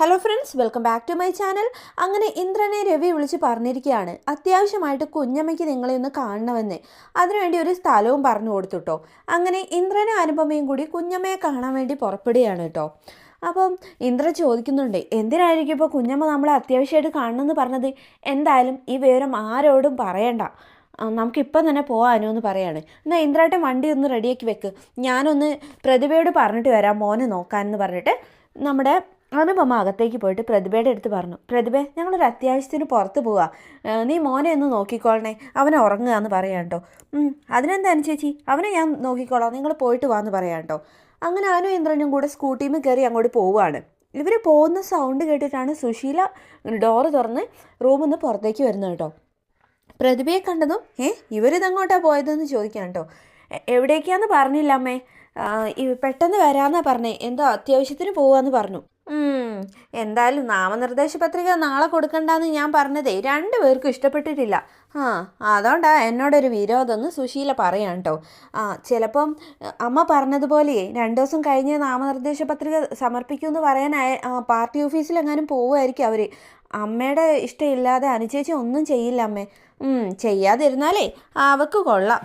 Hello friends welcome back to my channel അങ്ങനെ ഇന്ദ്രനെ രവി വിളിച്ച് പറഞ്ഞിരിക്കുകയാണ്. അത്യാവശ്യമായിട്ട് കുഞ്ഞമ്മയ്ക്ക് നിങ്ങളെ ഒന്ന് കാണണമെന്ന്. അതിനുവേണ്ടി ഒരു സ്ഥലവും പറഞ്ഞു കൊടുത്തു കൊടുത്തുട്ടോ. അങ്ങനെ ഇന്ദ്രനും അനുപമയും കൂടി കുഞ്ഞമ്മയെ കാണാൻ വേണ്ടി പുറപ്പെടുകയാണ് കേട്ടോ. അപ്പം ഇന്ദ്ര ചോദിക്കുന്നുണ്ട് എന്തിനായിരിക്കും ഇപ്പോൾ കുഞ്ഞമ്മ നമ്മളെ അത്യാവശ്യമായിട്ട് കാണണമെന്ന് പറഞ്ഞത്? എന്തായാലും ഈ വിവരം ആരോടും പറയണ്ട. നമുക്കിപ്പം തന്നെ പോകാനോ എന്ന് പറയാണ്. എന്നാൽ ഇന്ദ്രാട്ടൻ വണ്ടി ഒന്ന് റെഡിയാക്കി വെക്ക്. ഞാനൊന്ന് പ്രതിഭയോട് പറഞ്ഞിട്ട് വരാം മോനെ നോക്കാനെന്ന് പറഞ്ഞിട്ട് നമ്മുടെ അനുപമ അകത്തേക്ക് പോയിട്ട് പ്രതിഭയുടെ അടുത്ത് പറഞ്ഞു പ്രതിഭ ഞങ്ങളൊരു അത്യാവശ്യത്തിന് പുറത്ത് പോവാ. നീ മോനെ ഒന്ന് നോക്കിക്കോളണേ. അവനെ ഉറങ്ങുക എന്ന് പറയാം കേട്ടോ അതിനെന്താണ് ചേച്ചി? അവനെ ഞാൻ നോക്കിക്കോളാം. നിങ്ങൾ പോയിട്ട് വാന്ന് പറയാം കേട്ടോ അങ്ങനെ അനു ഇന്ദ്രനും കൂടെ സ്കൂട്ടിയിൽ കയറി അങ്ങോട്ട് പോവുകയാണ്. ഇവർ പോകുന്ന സൗണ്ട് കേട്ടിട്ടാണ് സുശീല ഡോറ് തുറന്ന് റൂമിൽ നിന്ന് പുറത്തേക്ക് വരുന്നത് കേട്ടോ. പ്രതിഭയെ കണ്ടതും ഏ ഇവരിതെങ്ങോട്ടാണ് പോയതെന്ന് ചോദിക്കാം കേട്ടോ. "എ- എവിടേക്കാന്ന് പറഞ്ഞില്ല അമ്മേ. പെട്ടെന്ന് വരാമെന്നാണ് പറഞ്ഞേ. എന്തോ അത്യാവശ്യത്തിന് പോവാന്ന് പറഞ്ഞു. എന്തായാലും നാമനിർദ്ദേശ പത്രിക നാളെ കൊടുക്കണ്ടെന്ന് ഞാൻ പറഞ്ഞതേ രണ്ടുപേർക്കും ഇഷ്ടപ്പെട്ടിട്ടില്ല. ആ അതുകൊണ്ടാ എന്നോടൊരു വിരോധം എന്ന് സുശീല പറയാം കേട്ടോ ആ ചിലപ്പം അമ്മ പറഞ്ഞതുപോലെ രണ്ടു ദിവസം കഴിഞ്ഞ് നാമനിർദ്ദേശ പത്രിക സമർപ്പിക്കുമെന്ന് പറയാനായ ആ, പാർട്ടി ഓഫീസിലെങ്ങാനും പോവുമായിരിക്കും അവർ അമ്മയുടെ ഇഷ്ടമില്ലാതെ അനുചേച്ചി ഒന്നും ചെയ്യില്ല അമ്മേ. ചെയ്യാതിരുന്നാലേ അവക്ക് കൊള്ളാം.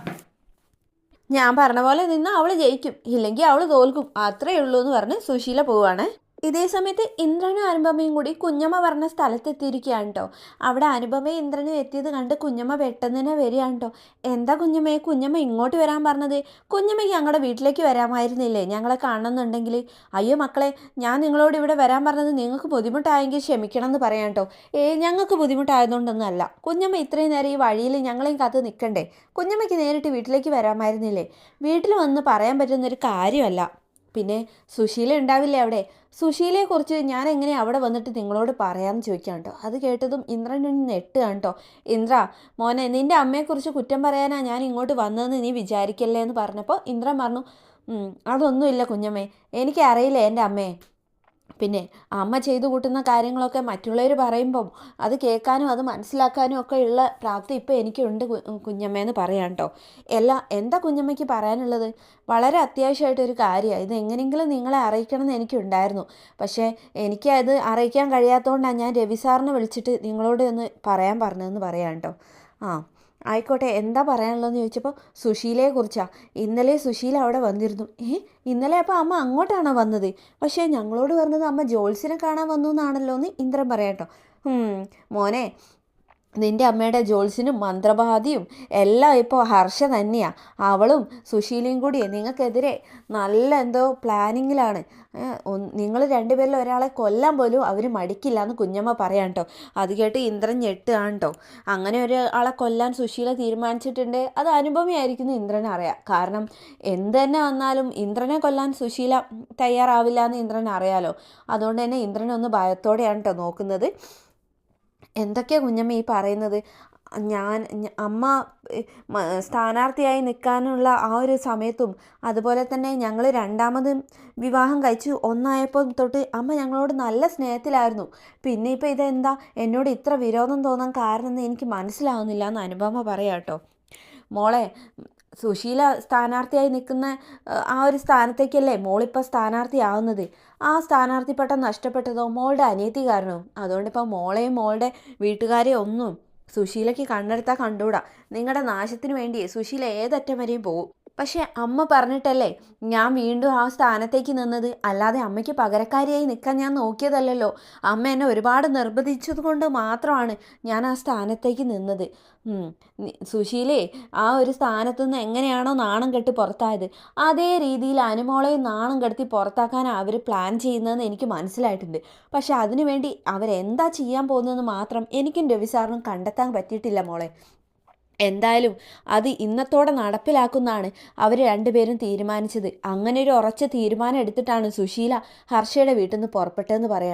ഞാൻ പറഞ്ഞ പോലെ നിന്ന് അവൾ ജയിക്കും. ഇല്ലെങ്കിൽ അവൾ തോൽക്കും. അത്രയേ ഉള്ളൂ എന്ന് പറഞ്ഞ് സുശീല പോവാണ്. ഇതേ സമയത്ത് ഇന്ദ്രനും അനുപമയും കൂടി കുഞ്ഞമ്മ പറഞ്ഞ സ്ഥലത്തെത്തിയിരിക്കുകയാണ് കേട്ടോ അവിടെ അനുപമയും ഇന്ദ്രനും എത്തിയത് കണ്ട് കുഞ്ഞമ്മ പെട്ടെന്ന് തന്നെ വരികയാണ് കേട്ടോ എന്താ കുഞ്ഞമ്മയെ കുഞ്ഞമ്മ ഇങ്ങോട്ട് വരാൻ പറഞ്ഞത്? കുഞ്ഞമ്മയ്ക്ക് ഞങ്ങളുടെ വീട്ടിലേക്ക് വരാമായിരുന്നില്ലേ? ഞങ്ങളെ കാണണമെന്നുണ്ടെങ്കിൽ അയ്യോ മക്കളെ ഞാൻ നിങ്ങളോട് ഇവിടെ വരാൻ പറഞ്ഞത് നിങ്ങൾക്ക് ബുദ്ധിമുട്ടായെങ്കിൽ ക്ഷമിക്കണം എന്ന് പറയാം കേട്ടോ ഏ ഞങ്ങൾക്ക് ബുദ്ധിമുട്ടായതുകൊണ്ടൊന്നുമല്ല. കുഞ്ഞമ്മ ഇത്രയും നേരം ഈ വഴിയിൽ ഞങ്ങളെയും കാത്ത് നിൽക്കണ്ടേ കുഞ്ഞമ്മയ്ക്ക് നേരിട്ട് വീട്ടിലേക്ക് വരാമായിരുന്നില്ലേ? വീട്ടിൽ വന്ന് പറയാൻ പറ്റുന്നൊരു കാര്യമല്ല. പിന്നെ സുശീല ഉണ്ടാവില്ലേ അവിടെ? സുശീലയെക്കുറിച്ച് ഞാൻ എങ്ങനെ അവിടെ വന്നിട്ട് നിങ്ങളോട് പറയാമെന്ന് ചോദിക്കാം കേട്ടോ. അത് കേട്ടതും ഇന്ദ്രൻ നെട്ടുകയാണ് കേട്ടോ. ഇന്ദ്ര മോനെ നിന്റെ അമ്മയെക്കുറിച്ച് കുറ്റം പറയാനാ ഞാൻ ഇങ്ങോട്ട് വന്നതെന്ന് നീ വിചാരിക്കല്ലേ എന്ന് പറഞ്ഞപ്പോൾ ഇന്ദ്രൻ പറഞ്ഞു "ഉം, അതൊന്നുമില്ല കുഞ്ഞമ്മേ. എനിക്കറിയില്ല എന്റെ അമ്മയെ. പിന്നെ അമ്മ ചെയ്തു കൂട്ടുന്ന കാര്യങ്ങളൊക്കെ മറ്റുള്ളവർ പറയുമ്പം അത് കേൾക്കാനും അത് മനസ്സിലാക്കാനും ഒക്കെ ഉള്ള പ്രാപ്തി ഇപ്പോൾ എനിക്കുണ്ട് കുഞ്ഞമ്മയെന്ന് പറയാം കേട്ടോ എല്ലാ എന്താ കുഞ്ഞമ്മയ്ക്ക് പറയാനുള്ളത്? വളരെ അത്യാവശ്യമായിട്ടൊരു കാര്യമാണ് ഇത് എങ്ങനെയെങ്കിലും നിങ്ങളെ അറിയിക്കണം എന്ന് എനിക്കുണ്ടായിരുന്നു. പക്ഷേ എനിക്ക് അത് അറിയിക്കാൻ കഴിയാത്തതുകൊണ്ടാണ് ഞാൻ രവി സാറിനെ വിളിച്ചിട്ട് നിങ്ങളോട് ഒന്ന് പറയാൻ പറഞ്ഞതെന്ന് പറയാം കേട്ടോ ആ. ആയിക്കോട്ടെ എന്താ പറയാനുള്ളതെന്ന് ചോദിച്ചപ്പോൾ സുശീലയെ കുറിച്ചാണ് ഇന്നലെ സുശീല അവിടെ വന്നിരുന്നു. ഏ ഇന്നലെ അപ്പോൾ അമ്മ അങ്ങോട്ടാണോ വന്നത്? പക്ഷേ ഞങ്ങളോട് പറഞ്ഞത് അമ്മ ജോത്സ്യനെ കാണാൻ വന്നു എന്നാണല്ലോ എന്ന് ഇന്ദ്രൻ പറയാട്ടോ. "ഹും, മോനെ നിന്റെ അമ്മയുടെ ജോൾസിനും മന്ത്രവാദിയും എല്ലാം ഇപ്പോൾ ഹർഷ തന്നെയാണ് അവളും സുശീലയും കൂടി നിങ്ങൾക്കെതിരെ നല്ല എന്തോ പ്ലാനിങ്ങിലാണ്. നിങ്ങൾ രണ്ടുപേരിൽ ഒരാളെ കൊല്ലാൻ പോലും അവർ മടിക്കില്ല എന്ന് കുഞ്ഞമ്മ പറയാം കേട്ടോ അത് കേട്ട് ഇന്ദ്രൻ ഞെട്ടുകയാണ് കേട്ടോ അങ്ങനെ ഒരാളെ കൊല്ലാൻ സുശീല തീരുമാനിച്ചിട്ടുണ്ട്. അത് അനുഭവമായിരിക്കുന്നു ഇന്ദ്രൻ അറിയാം. കാരണം എന്ത് തന്നെ വന്നാലും ഇന്ദ്രനെ കൊല്ലാൻ സുശീല തയ്യാറാവില്ല എന്ന് ഇന്ദ്രൻ അറിയാലോ. അതുകൊണ്ട് തന്നെ ഇന്ദ്രൻ ഒന്ന് ഭയത്തോടെയാണ് കേട്ടോ നോക്കുന്നത്. എന്തൊക്കെയാ കുഞ്ഞമ്മ ഈ പറയുന്നത്? ഞാൻ അമ്മ സ്ഥാനാർത്ഥിയായി നിൽക്കാനുള്ള ആ ഒരു സമയത്തും അതുപോലെ തന്നെ ഞങ്ങൾ രണ്ടാമത് വിവാഹം കഴിച്ചു ഒന്നായപ്പോൾ തൊട്ട് അമ്മ ഞങ്ങളോട് നല്ല സ്നേഹത്തിലായിരുന്നു. പിന്നെ ഇപ്പോൾ ഇതെന്താ? എന്നോട് ഇത്ര വിരോധം തോന്നാൻ കാരണം എന്ന് എനിക്ക് മനസ്സിലാവുന്നില്ല എന്ന് അനുപമ പറയാട്ടോ മോളെ സുശീല സ്ഥാനാർത്ഥിയായി നിൽക്കുന്ന ആ ഒരു സ്ഥാനത്തേക്കല്ലേ മോളിപ്പോൾ സ്ഥാനാർത്ഥിയാവുന്നത്? ആ സ്ഥാനാർത്ഥി പട്ടം നഷ്ടപ്പെട്ടതോ? മോളുടെ അനിയത്തി കാരണവും അതുകൊണ്ട് അതുകൊണ്ടിപ്പോൾ മോളെയും മോളുടെ വീട്ടുകാരെയും ഒന്നും സുശീലയ്ക്ക് കണ്ണെടുത്താൽ കണ്ടുകൂടാ. നിങ്ങളുടെ നാശത്തിന് വേണ്ടി സുശീല ഏതറ്റം വരെയും പോകും പക്ഷേ അമ്മ പറഞ്ഞിട്ടല്ലേ ഞാൻ വീണ്ടും ആ സ്ഥാനത്തേക്ക് നിന്നത്. അല്ലാതെ അമ്മയ്ക്ക് പകരക്കാരിയായി നിൽക്കാൻ ഞാൻ നോക്കിയതല്ലല്ലോ. അമ്മ എന്നെ ഒരുപാട് നിർബന്ധിച്ചത് കൊണ്ട് മാത്രമാണ് ഞാൻ ആ സ്ഥാനത്തേക്ക് നിന്നത്. സുശീലേ ആ ഒരു സ്ഥാനത്ത് നിന്ന് എങ്ങനെയാണോ നാണം കെട്ടി പുറത്തായത്. അതേ രീതിയിൽ അനുമോളയും നാണം കെടുത്തി പുറത്താക്കാനാണ് അവർ പ്ലാൻ ചെയ്യുന്നതെന്ന് എനിക്ക് മനസ്സിലായിട്ടുണ്ട്. പക്ഷെ അതിനുവേണ്ടി അവരെന്താ ചെയ്യാൻ പോകുന്നതെന്ന് മാത്രം എനിക്കും രവിസാറിനും കണ്ടെത്താൻ പറ്റിയിട്ടില്ല മോളെ. എന്തായാലും അത് ഇന്നത്തോടെ നടപ്പിലാക്കുന്നതാണ് അവർ രണ്ടുപേരും തീരുമാനിച്ചത്. അങ്ങനെ ഒരു ഉറച്ച തീരുമാനം എടുത്തിട്ടാണ് സുശീല ഹർഷയുടെ വീട്ടിൽ നിന്ന് പുറപ്പെട്ടതെന്ന് പറയാം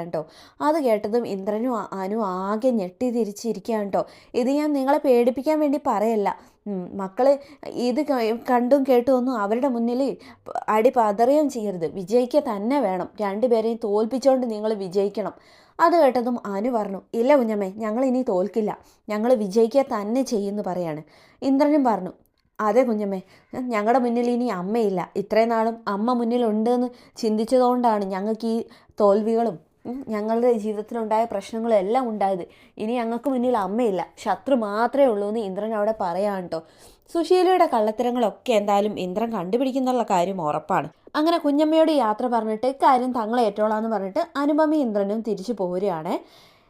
അത് കേട്ടതും ഇന്ദ്രനും അനു ആകെ ഞെട്ടി തിരിച്ചിരിക്കുകയാണ് കേട്ടോ ഇത് ഞാൻ നിങ്ങളെ പേടിപ്പിക്കാൻ വേണ്ടി പറയല്ല. മക്കൾ ഇത് കണ്ടും കേട്ടും ഒന്നും അവരുടെ മുന്നിൽ അടി പതറുകയും ചെയ്യരുത്. വിജയിക്കുക തന്നെ വേണം. രണ്ടുപേരെയും തോൽപ്പിച്ചുകൊണ്ട് നിങ്ങൾ വിജയിക്കണം. അത് കേട്ടതും അനു പറഞ്ഞു ഇല്ല കുഞ്ഞമ്മേ ഞങ്ങൾ ഇനി തോൽക്കില്ല. ഞങ്ങൾ വിജയിക്കുക തന്നെ ചെയ്യുമെന്ന് പറയാണ്. ഇന്ദ്രനും പറഞ്ഞു അതെ കുഞ്ഞമ്മേ ഞങ്ങളുടെ മുന്നിൽ ഇനി അമ്മയില്ല. ഇത്രയും നാളും അമ്മ മുന്നിലുണ്ടെന്ന് ചിന്തിച്ചതുകൊണ്ടാണ് ഞങ്ങൾക്ക് ഈ തോൽവികളും ഞങ്ങളുടെ ജീവിതത്തിലുണ്ടായ പ്രശ്നങ്ങളും എല്ലാം ഉണ്ടായത്. ഇനി ഞങ്ങൾക്ക് മുന്നിൽ അമ്മയില്ല. ശത്രു മാത്രമേ ഉള്ളൂ എന്ന് ഇന്ദ്രൻ അവിടെ പറയാൻ കേട്ടോ സുശീലയുടെ കള്ളത്തരങ്ങളൊക്കെ എന്തായാലും ഇന്ദ്രൻ കണ്ടുപിടിക്കുന്നുള്ള കാര്യം ഉറപ്പാണ്. അങ്ങനെ കുഞ്ഞമ്മയോട് യാത്ര പറഞ്ഞിട്ട് കാര്യം തങ്ങളെ ഏറ്റോളാന്ന് പറഞ്ഞിട്ട് അനുപമി ഇന്ദ്രനും തിരിച്ചു പോരുകയാണ്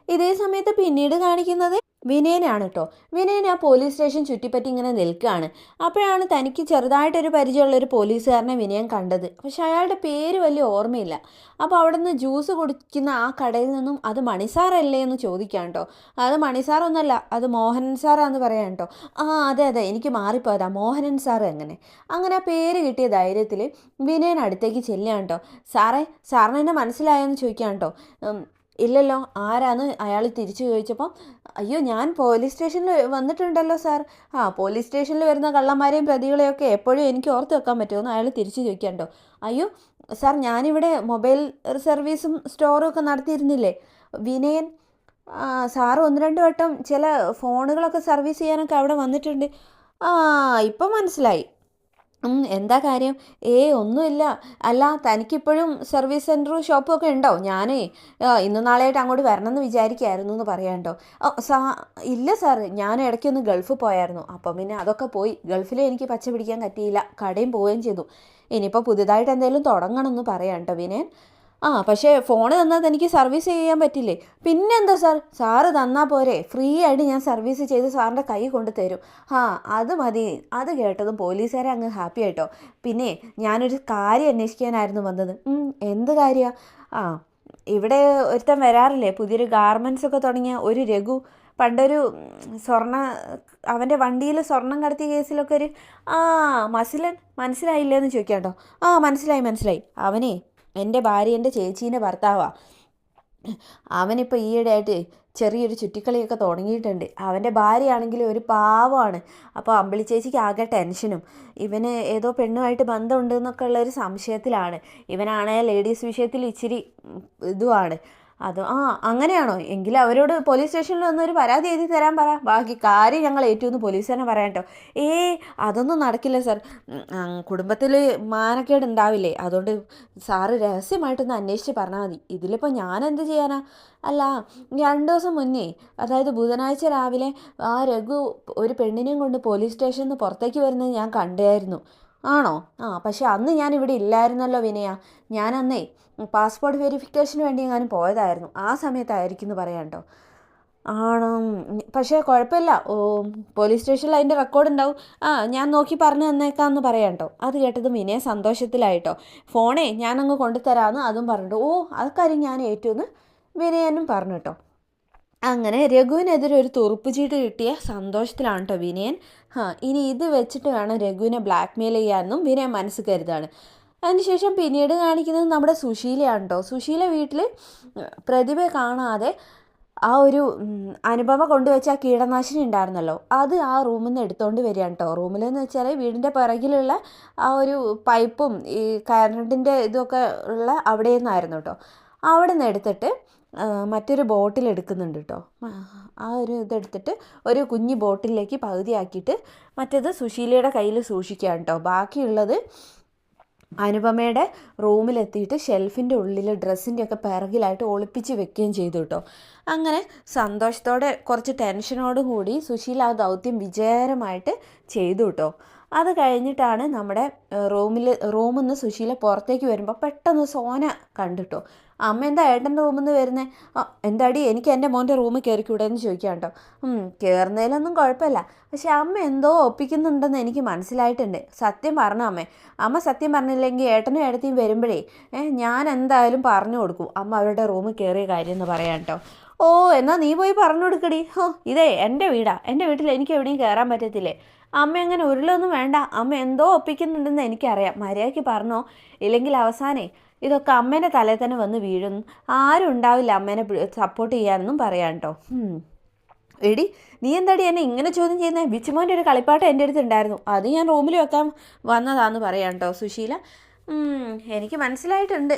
ഇതേ സമയത്ത് പിന്നീട് കാണിക്കുന്നത് വിനയനാണ് കേട്ടോ വിനയൻ ആ പോലീസ് സ്റ്റേഷൻ ചുറ്റിപ്പറ്റി ഇങ്ങനെ നിൽക്കുകയാണ്. അപ്പോഴാണ് തനിക്ക് ചെറുതായിട്ടൊരു പരിചയമുള്ള ഒരു പോലീസുകാരനെ വിനയൻ കണ്ടത്. പക്ഷെ അയാളുടെ പേര് വലിയ ഓർമ്മയില്ല. അപ്പോൾ അവിടെ നിന്ന് ജ്യൂസ് കുടിക്കുന്ന ആ കടയിൽ നിന്നും അത് മണിസാറല്ലേ എന്ന് ചോദിക്കാം കേട്ടോ അത് മണിസാറൊന്നല്ല അത് മോഹനൻ സാറാന്ന് പറയാം കേട്ടോ ആ അതെ അതെ എനിക്ക് മാറിപ്പോയതാ. മോഹനൻ സാർ എങ്ങനെ? അങ്ങനെ ആ പേര് കിട്ടിയ ധൈര്യത്തിൽ വിനയൻ അടുത്തേക്ക് ചെല്ലുകയാണ് കേട്ടോ സാറേ സാറിന് എന്നെ മനസ്സിലായെന്ന് ചോദിക്കാം കേട്ടോ ഇല്ലല്ലോ ആരാന്ന് അയാൾ തിരിച്ചു ചോദിച്ചപ്പോൾ അയ്യോ ഞാൻ പോലീസ് സ്റ്റേഷനിൽ വന്നിട്ടുണ്ടല്ലോ സാർ. ആ പോലീസ് സ്റ്റേഷനിൽ വരുന്ന കള്ളന്മാരെയും പ്രതികളെയൊക്കെ എപ്പോഴും എനിക്ക് ഓർത്ത് വെക്കാൻ പറ്റുമെന്ന് അയാൾ തിരിച്ചു ചോദിക്കാണ്ടോ അയ്യോ സാർ ഞാനിവിടെ മൊബൈൽ സർവീസും സ്റ്റോറും ഒക്കെ നടത്തിയിരുന്നില്ലേ? വിനയൻ സാറ് ഒന്ന് രണ്ട് വട്ടം ചില ഫോണുകളൊക്കെ സർവീസ് ചെയ്യാനൊക്കെ അവിടെ വന്നിട്ടുണ്ട്. ആ ഇപ്പം മനസ്സിലായി. എന്താ കാര്യം? ഏ ഒന്നുമില്ല. അല്ല തനിക്കിപ്പോഴും സർവീസ് സെന്ററും ഷോപ്പും ഒക്കെ ഉണ്ടോ? ഞാനേ ഇന്ന് നാളെയായിട്ട് അങ്ങോട്ട് വരണമെന്ന് വിചാരിക്കായിരുന്നു എന്ന് പറയാണ്ടോ സാ ഇല്ല സാർ. ഞാൻ ഇടയ്ക്കൊന്ന് ഗൾഫ് പോയായിരുന്നു. അപ്പം പിന്നെ അതൊക്കെ പോയി. ഗൾഫിൽ എനിക്ക് പച്ച പിടിക്കാൻ പറ്റിയില്ല. കടയും പോവുകയും ചെയ്തു. ഇനിയിപ്പോൾ പുതുതായിട്ട് എന്തെങ്കിലും തുടങ്ങണമെന്ന് പറയാം കേട്ടോ വിനയൻ. ആ പക്ഷേ ഫോൺ തന്നാൽ എനിക്ക് സർവീസ് ചെയ്യാൻ പറ്റില്ലേ? പിന്നെന്താ സാർ? സാറ് തന്നാൽ പോരെ. ഫ്രീ ആയിട്ട് ഞാൻ സർവീസ് ചെയ്ത് സാറിന്റെ കൈ കൊണ്ട് തരും. ആ അത് മതി. അത് കേട്ടതും പോലീസുകാരെ അങ്ങ് ഹാപ്പി ആയിട്ടോ? പിന്നെ ഞാനൊരു കാര്യം അന്വേഷിക്കാനായിരുന്നു വന്നത്. എന്ത് കാര്യമാണ് ആ ഇവിടെ ഒരുത്തൻ വരാറില്ലേ? പുതിയൊരു ഗാർമെന്റ്സ് ഒക്കെ തുടങ്ങിയ ഒരു രഘു. പണ്ടൊരു സ്വർണ അവന്റെ വണ്ടിയിൽ സ്വർണം കടത്തിയ കേസിലൊക്കെ ഒരു ആ മസിലൻ മനസ്സിലായില്ലേ എന്ന് ചോദിക്കാം കേട്ടോ ആ മനസ്സിലായി മനസ്സിലായി. അവനെ എന്റെ ഭാര്യേന്റെ ചേച്ചീന്റെ ഭർത്താവാണ് അവനിപ്പോൾ ഈയിടെയായിട്ട് ചെറിയൊരു ചുറ്റിക്കളിയൊക്കെ തുടങ്ങിയിട്ടുണ്ട്. അവന്റെ ഭാര്യയാണെങ്കിൽ ഒരു പാവമാണ്. അപ്പോൾ അമ്പിളി ചേച്ചിക്ക് ആകെ ടെൻഷനും. ഇവന് ഏതോ പെണ്ണുമായിട്ട് ബന്ധമുണ്ട് എന്നൊക്കെ ഉള്ളൊരു സംശയത്തിലാണ്. ഇവനാണെ ലേഡീസ് വിഷയത്തിൽ ഇച്ചിരി ഇതുമാണ് അത് ആ അങ്ങനെയാണോ? എങ്കിൽ അവരോട് പോലീസ് സ്റ്റേഷനിൽ വന്ന് ഒരു പരാതി എഴുതി തരാൻ പറ. ബാക്കി കാര്യം ഞങ്ങൾ ഏറ്റവും തന്നെ പറയാം കേട്ടോ ഏ അതൊന്നും നടക്കില്ല സാർ കുടുംബത്തിൽ മാനക്കേട് ഉണ്ടാവില്ലേ അതുകൊണ്ട് സാറ് രഹസ്യമായിട്ടൊന്ന് അന്വേഷിച്ച് പറഞ്ഞാൽ മതി. ഇതിലിപ്പോൾ ഞാൻ എന്ത് ചെയ്യാനാ? അല്ല രണ്ട് ദിവസം മുന്നേ അതായത് ബുധനാഴ്ച രാവിലെ ആ രഘു ഒരു പെണ്ണിനെയും കൊണ്ട് പോലീസ് സ്റ്റേഷനിൽ നിന്ന് പുറത്തേക്ക് വരുന്നത് ഞാൻ കണ്ടായിരുന്നു. ആണോ? ആ പക്ഷെ അന്ന് ഞാൻ ഇവിടെ ഇല്ലായിരുന്നല്ലോ വിനയ. ഞാൻ പാസ്പോർട്ട് വെരിഫിക്കേഷന് വേണ്ടി എങ്ങാനും പോയതായിരുന്നു. ആ സമയത്തായിരിക്കും എന്ന് പറയാം കേട്ടോ ആണോ പക്ഷേ കുഴപ്പമില്ല. ഓ പോലീസ് സ്റ്റേഷനിൽ അതിന്റെ റെക്കോർഡ് ഉണ്ടാവും. ആ ഞാൻ നോക്കി പറഞ്ഞു തന്നേക്കാമെന്ന് പറയാം കേട്ടോ അത് കേട്ടത് വിനയ സന്തോഷത്തിലായിട്ടോ ഫോണേ ഞാനങ്ങ് കൊണ്ടുതരാമെന്ന് അതും പറഞ്ഞിട്ടു ഓ അതൊക്കാര്യം ഞാൻ ഏറ്റുമെന്ന് വിനയനും പറഞ്ഞു കേട്ടോ അങ്ങനെ രഘുവിനെതിരെ ഒരു തുറുപ്പ് ചീട്ട് കിട്ടിയ സന്തോഷത്തിലാണ് കേട്ടോ വിനയൻ. ഇനി ഇത് വെച്ചിട്ട് വേണം രഘുവിനെ ബ്ലാക്ക്മെയിൽ ചെയ്യാമെന്നും വിനയൻ മനസ്സ് കരുതാണ്. അതിനുശേഷം പിന്നീട് കാണിക്കുന്നത് നമ്മുടെ സുശീലയാണ് കേട്ടോ സുശീല വീട്ടിൽ പ്രതിഭയെ കാണാതെ ആ ഒരു അനുപമ കൊണ്ടുവച്ച ആ കീടനാശിനി ഉണ്ടായിരുന്നല്ലോ. അത് ആ റൂമിൽ നിന്ന് എടുത്തുകൊണ്ട് വരികയാണ് കേട്ടോ റൂമിലെന്ന് വെച്ചാൽ വീടിന്റെ പിറകിലുള്ള ആ ഒരു പൈപ്പും ഈ കറണ്ടിന്റെ ഇതൊക്കെ ഉള്ള അവിടെ നിന്നായിരുന്നു കേട്ടോ അവിടെ നിന്ന് എടുത്തിട്ട് മറ്റൊരു ബോട്ടിൽ എടുക്കുന്നുണ്ട് കേട്ടോ ആ ഒരു ഇതെടുത്തിട്ട് ഒരു കുഞ്ഞു ബോട്ടിലേക്ക് പകുതിയാക്കിയിട്ട് മറ്റേത് സുശീലയുടെ കയ്യിൽ സൂക്ഷിക്കുകയാണ് കേട്ടോ ബാക്കിയുള്ളത് അനുപമയുടെ റൂമിലെത്തിയിട്ട് ഷെൽഫിന്റെ ഉള്ളിൽ ഡ്രസ്സിന്റെ ഒക്കെ പിറകിലായിട്ട് ഒളിപ്പിച്ച് വെക്കുകയും ചെയ്തു കേട്ടോ. അങ്ങനെ സന്തോഷത്തോടെ കുറച്ച് ടെൻഷനോടും കൂടി സുശീല ആ ദൗത്യം വിജയകരമായിട്ട് ചെയ്തു കേട്ടോ. അത് കഴിഞ്ഞിട്ടാണ് നമ്മുടെ റൂമിൽ റൂമിൽ നിന്ന് സുശീല പുറത്തേക്ക് വരുമ്പോൾ പെട്ടെന്ന് സോന കണ്ടിട്ടോ അമ്മ എന്താ ഏട്ടന്റെ റൂമിൽ നിന്ന് വരുന്നത് എന്താടി എനിക്ക് എന്റെ മോന്റെ റൂമിൽ കയറിക്കൂടെ എന്ന് ചോദിക്കാം കേട്ടോ കയറുന്നതിലൊന്നും കുഴപ്പമില്ല. പക്ഷെ അമ്മ എന്തോ ഒപ്പിക്കുന്നുണ്ടെന്ന് എനിക്ക് മനസ്സിലായിട്ടുണ്ട്. സത്യം പറഞ്ഞ അമ്മേ? അമ്മ സത്യം പറഞ്ഞില്ലെങ്കിൽ ഏട്ടനും ഏട്ടത്തിയും വരുമ്പോഴേ ഞാൻ എന്തായാലും പറഞ്ഞു കൊടുക്കും. അമ്മ അവരുടെ റൂമിൽ കയറിയ കാര്യം എന്ന് പറയാം കേട്ടോ. ഓ എന്നാൽ നീ പോയി പറഞ്ഞു കൊടുക്കടി. ഹോ ഇതേ എന്റെ വീടാ. എന്റെ വീട്ടിൽ എനിക്ക് എവിടെയും കയറാൻ പറ്റത്തില്ലേ? അമ്മ അങ്ങനെ ഉരുളൊന്നും വേണ്ട. അമ്മ എന്തോ ഒപ്പിക്കുന്നുണ്ടെന്ന് എനിക്കറിയാം. മര്യാദയ്ക്ക് പറഞ്ഞോ? ഇല്ലെങ്കിൽ അവസാനേ ഇതൊക്കെ അമ്മേന്റെ തലയിൽ തന്നെ വന്ന് വീഴും. ആരും ഉണ്ടാവില്ല അമ്മേനെ സപ്പോർട്ട് ചെയ്യാനൊന്നും പറയാം കേട്ടോ എടി നീ എന്താടി എന്നെ ഇങ്ങനെ ചോദ്യം ചെയ്യുന്നത് ബിച്ചുമോന്റെ ഒരു കളിപ്പാട്ട് എന്റെ അടുത്തുണ്ടായിരുന്നു അത് ഞാൻ റൂമിൽ വെക്കാൻ വന്നതാന്ന് പറയാം കേട്ടോ സുശീല എനിക്ക് മനസ്സിലായിട്ടുണ്ട്.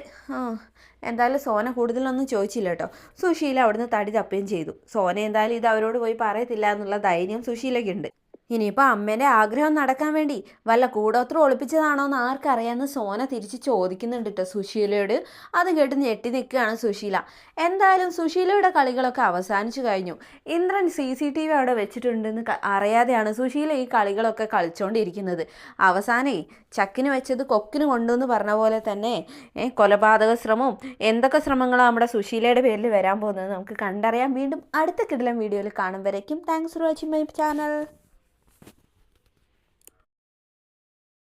എന്തായാലും സോന കൂടുതലൊന്നും ചോദിച്ചില്ല കേട്ടോ. സുശീല അവിടുന്ന് തടി തപ്പുകയും ചെയ്തു. സോന എന്തായാലും ഇത് അവരോട് പോയി പറയത്തില്ല എന്നുള്ള ധൈര്യം സുശീലയ്ക്കുണ്ട്. ഇനിയിപ്പോൾ അമ്മേന്റെ ആഗ്രഹം നടക്കാൻ വേണ്ടി വല്ല കൂടോത്രം ഒളിപ്പിച്ചതാണോ എന്ന് ആർക്കറിയാമെന്ന് സോന തിരിച്ച് ചോദിക്കുന്നുണ്ട് കേട്ടോ സുശീലയോട്. അത് കേട്ട് ഞെട്ടി നിൽക്കുകയാണ് സുശീല. എന്തായാലും സുശീലയുടെ കളികളൊക്കെ അവസാനിച്ചു കഴിഞ്ഞു. Indran C C T V അവിടെ വെച്ചിട്ടുണ്ടെന്ന് അറിയാതെയാണ് സുശീല ഈ കളികളൊക്കെ കളിച്ചുകൊണ്ടിരിക്കുന്നത് അവസാനേ ചക്കിന് വെച്ചത് കൊക്കിന് കൊണ്ടുവന്ന് പറഞ്ഞ പോലെ തന്നെ കൊലപാതക ശ്രമവും എന്തൊക്കെ ശ്രമങ്ങളാണ് നമ്മുടെ സുശീലയുടെ പേരിൽ വരാൻ പോകുന്നത് നമുക്ക് കണ്ടറിയാം. വീണ്ടും അടുത്ത കിടിലം വീഡിയോയിൽ കാണും വരയ്ക്കും. Thanks for watching my channel